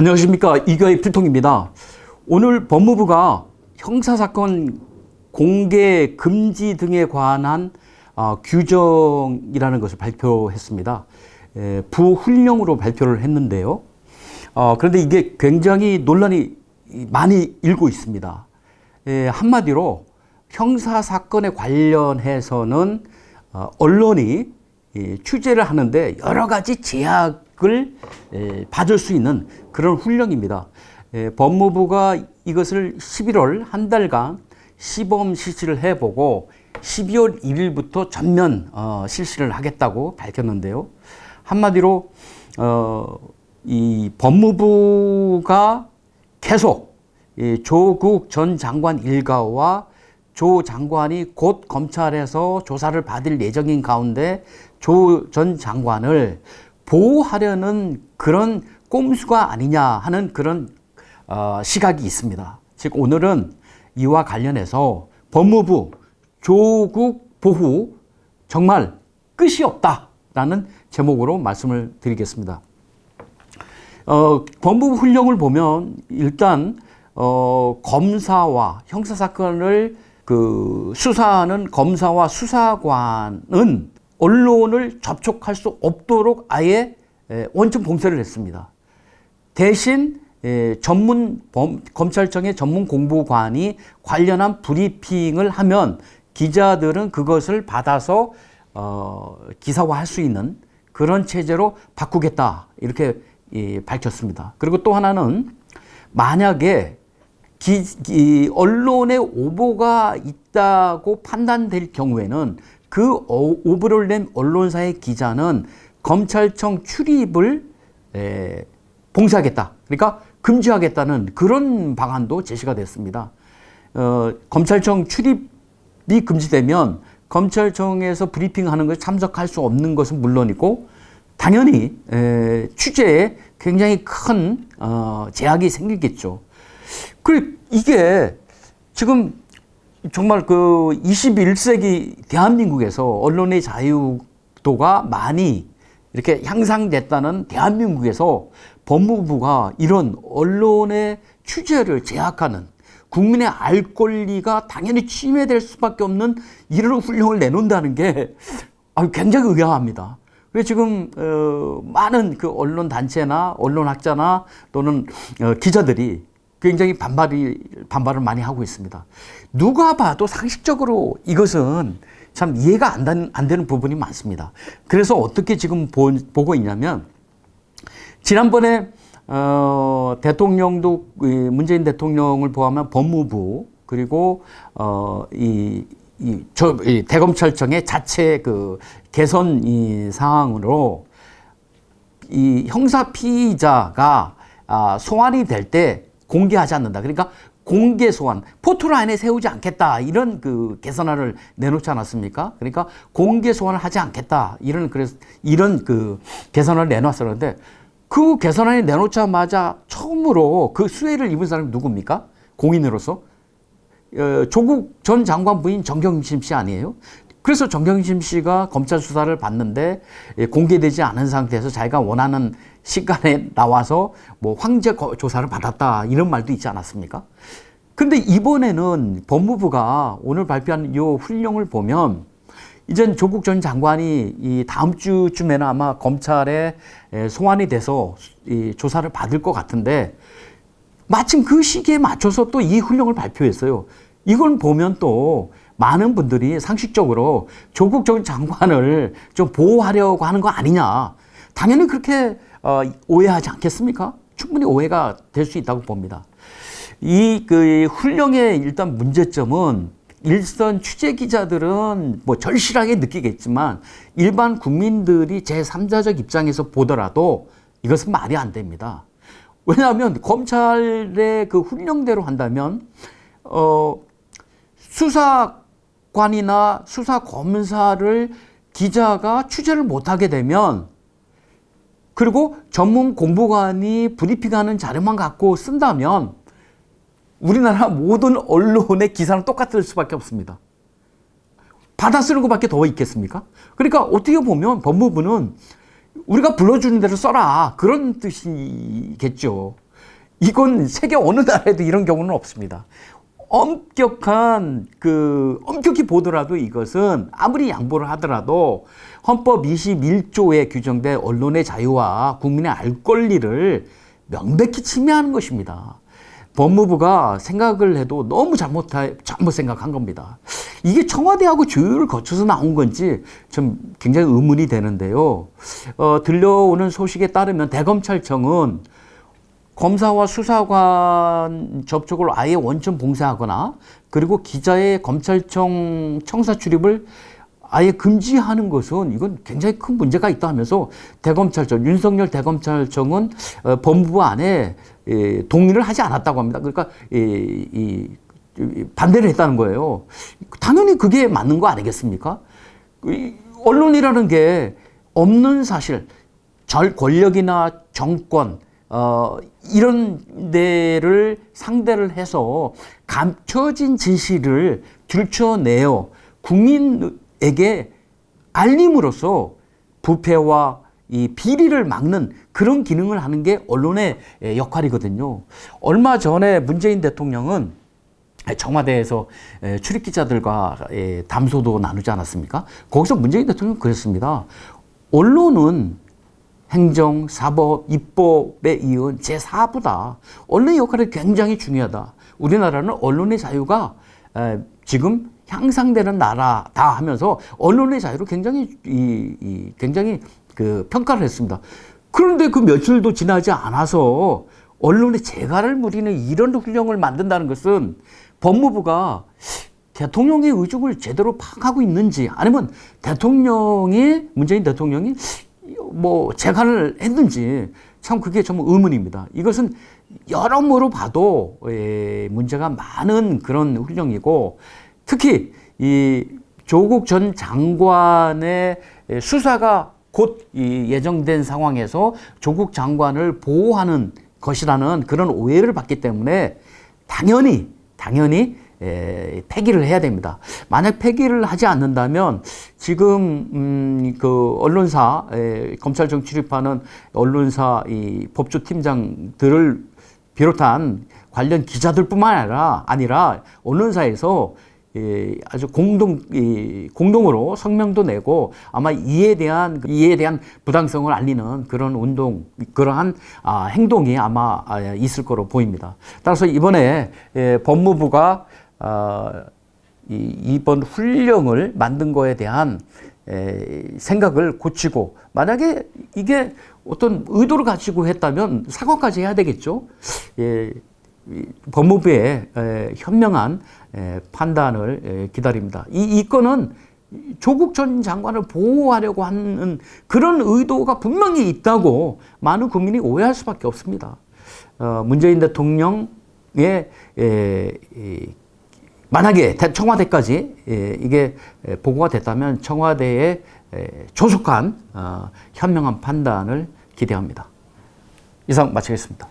안녕하십니까 이교의 필통입니다. 오늘 법무부가 형사사건 공개 금지 등에 관한 어, 규정이라는 것을 발표했습니다. 에, 부훈령으로 발표를 했는데요. 어, 그런데 이게 굉장히 논란이 많이 일고 있습니다. 에, 한마디로 형사 사건에 관련해서는 어, 언론이 이 취재를 하는데 여러 가지 제약 을 에, 받을 수 있는 그런 훈령입니다. 에, 법무부가 이것을 11월 한 달간 시범 실시를 해보고 12월 1일부터 전면 어, 실시를 하겠다고 밝혔는데요. 한마디로 어, 이 법무부가 계속 이 조국 전 장관 일가와 조 장관이 곧 검찰에서 조사를 받을 예정인 가운데 조 전 장관을 보호하려는 그런 꼼수가 아니냐 하는 그런 어, 시각이 있습니다. 즉 오늘은 이와 관련해서 법무부 조국 보호 정말 끝이 없다라는 제목으로 말씀을 드리겠습니다. 어, 법무부 훈령을 보면 일단 어, 검사와 형사 사건을 그 수사하는 검사와 수사관은 언론을 접촉할 수 없도록 아예 에, 원천 봉쇄를 했습니다. 대신 에, 전문 범, 검찰청의 전문 공보관이 관련한 브리핑을 하면 기자들은 그것을 받아서 어, 기사화할 수 있는 그런 체제로 바꾸겠다 이렇게 예, 밝혔습니다. 그리고 또 하나는 만약에 기, 기, 언론에 오보가 있다고 판단될 경우에는 그 어, 낸 언론사의 기자는 검찰청 출입을 에, 봉쇄하겠다. 그러니까 금지하겠다는 그런 방안도 제시가 됐습니다. 어, 검찰청 출입이 금지되면 검찰청에서 브리핑하는 것에 참석할 수 없는 것은 물론이고 당연히 에, 취재에 굉장히 큰 어, 제약이 생기겠죠. 그 이게 지금 정말 그 21세기 대한민국에서 언론의 자유도가 많이 이렇게 향상됐다는 대한민국에서 법무부가 이런 언론의 취재를 제약하는 국민의 알 권리가 당연히 침해될 수밖에 없는 이런 훈령을 내놓는다는 게 굉장히 의아합니다. 왜 지금 어, 많은 그 언론 단체나 언론 학자나 또는 어, 기자들이 굉장히 반발이 반발을 많이 하고 있습니다. 누가 봐도 상식적으로 이것은 참 이해가 안, 되는, 안 되는 부분이 많습니다. 그래서 어떻게 지금 보, 보고 있냐면 지난번에 어, 대통령도 문재인 대통령을 포함한 법무부 그리고 어, 이, 이, 저, 이 대검찰청의 자체 그 개선 이 상황으로 이 형사 피의자가 아, 소환이 될때 공개하지 않는다. 그러니까 공개 소환, 포토라인에 세우지 않겠다. 이런 그 개선안을 내놓지 않았습니까? 그러니까 공개 소환을 하지 않겠다. 이런, 그래서 이런 그 개선안을 내놨었는데 그 개선안이 내놓자마자 처음으로 그 수혜를 입은 사람이 누굽니까? 공인으로서. 어, 조국 전 장관 부인 정경심 씨 아니에요? 그래서 정경심 씨가 검찰 수사를 받는데 예, 공개되지 않은 상태에서 자기가 원하는 시간에 나와서 뭐 황제 조사를 받았다 이런 말도 있지 않았습니까? 근데 이번에는 법무부가 오늘 발표한 이 훈령을 보면 이젠 조국 전 장관이 이 다음 주쯤에는 아마 검찰에 소환이 돼서 이 조사를 받을 것 같은데 마침 그 시기에 맞춰서 또 이 훈령을 발표했어요. 이걸 보면 또 많은 분들이 상식적으로 조국 전 장관을 좀 보호하려고 하는 거 아니냐. 당연히 그렇게 어, 오해하지 않겠습니까? 충분히 오해가 될 수 있다고 봅니다. 이 그 훈령의 일단 문제점은 일선 취재 기자들은 뭐 절실하게 느끼겠지만 일반 국민들이 제3자적 입장에서 보더라도 이것은 말이 안 됩니다. 왜냐하면 검찰의 그 훈령대로 한다면 어 수사 관이나 수사 검사를 기자가 취재를 못하게 되면 그리고 전문 공보관이 브리핑하는 자료만 갖고 쓴다면 우리나라 모든 언론의 기사는 똑같을 수밖에 없습니다. 받아 쓰는 것밖에 더 있겠습니까? 그러니까 어떻게 보면 법무부는 우리가 불러주는 대로 써라. 그런 뜻이겠죠. 이건 세계 어느 나라에도 이런 경우는 없습니다. 엄격한 그 엄격히 보더라도 이것은 아무리 양보를 하더라도 헌법 21조에 규정된 언론의 자유와 국민의 알 권리를 명백히 침해하는 것입니다. 법무부가 생각을 해도 너무 잘못 잘못 생각한 겁니다. 이게 청와대하고 조율을 거쳐서 나온 건지 좀 굉장히 의문이 되는데요. 어, 들려오는 소식에 따르면 대검찰청은 검사와 수사관 접촉을 아예 원천 봉쇄하거나 그리고 기자의 검찰청 청사 출입을 아예 금지하는 것은 이건 굉장히 큰 문제가 있다 하면서 대검찰청 윤석열 대검찰청은 어, 법무부 안에 예, 동의를 하지 않았다고 합니다. 그러니까 이, 이, 이 반대를 했다는 거예요. 당연히 그게 맞는 거 아니겠습니까? 이 언론이라는 게 없는 사실, 절 권력이나 정권 어, 이런 데를 상대를 해서 감춰진 진실을 들춰내어 국민에게 알림으로써 부패와 이 비리를 막는 그런 기능을 하는 게 언론의 예, 역할이거든요. 얼마 전에 문재인 대통령은 청와대에서 예, 출입 기자들과 예, 담소도 나누지 않았습니까? 거기서 문재인 대통령은 그랬습니다. 언론은 행정, 사법, 입법에 이은 제4부다. 언론의 역할이 굉장히 중요하다. 우리나라는 언론의 자유가 지금 향상되는 나라다 하면서 언론의 자유를 굉장히 이, 이 굉장히 그 평가를 했습니다. 그런데 그 며칠도 지나지 않아서 언론의 재갈을 무리는 이런 훈령을 만든다는 것은 법무부가 대통령의 의중을 제대로 파악하고 있는지 아니면 대통령이 문재인 대통령이 뭐 재간을 했는지 참 그게 좀 의문입니다. 이것은 여러모로 봐도 예, 문제가 많은 그런 훈령이고 특히 이 조국 전 장관의 수사가 곧 예정된 상황에서 조국 장관을 보호하는 것이라는 그런 오해를 받기 때문에 당연히 당연히 에, 폐기를 해야 됩니다. 만약 폐기를 하지 않는다면 지금 음, 그 언론사 에, 검찰청 출입하는 언론사 이 법조팀장들을 비롯한 관련 기자들뿐만 아니라 아니라 언론사에서 예, 아주 공동 이, 공동으로 성명도 내고 아마 이에 대한 이에 대한 부당성을 알리는 그런 운동 그러한 아, 행동이 아마 아, 있을 거로 보입니다. 따라서 이번에 예, 법무부가 어, 이, 이번 훈령을 만든 거에 대한 에, 생각을 고치고 만약에 이게 어떤 의도를 가지고 했다면 사과까지 해야 되겠죠. 예, 법무부의 에, 현명한 에, 판단을 에, 기다립니다. 이, 이 건은 조국 전 장관을 보호하려고 하는 그런 의도가 분명히 있다고 많은 국민이 오해할 수밖에 없습니다. 어, 문재인 대통령의 에, 에, 만약에 청와대까지 예, 이게 보고가 됐다면 청와대의 조속한 어, 현명한 판단을 기대합니다. 이상 마치겠습니다.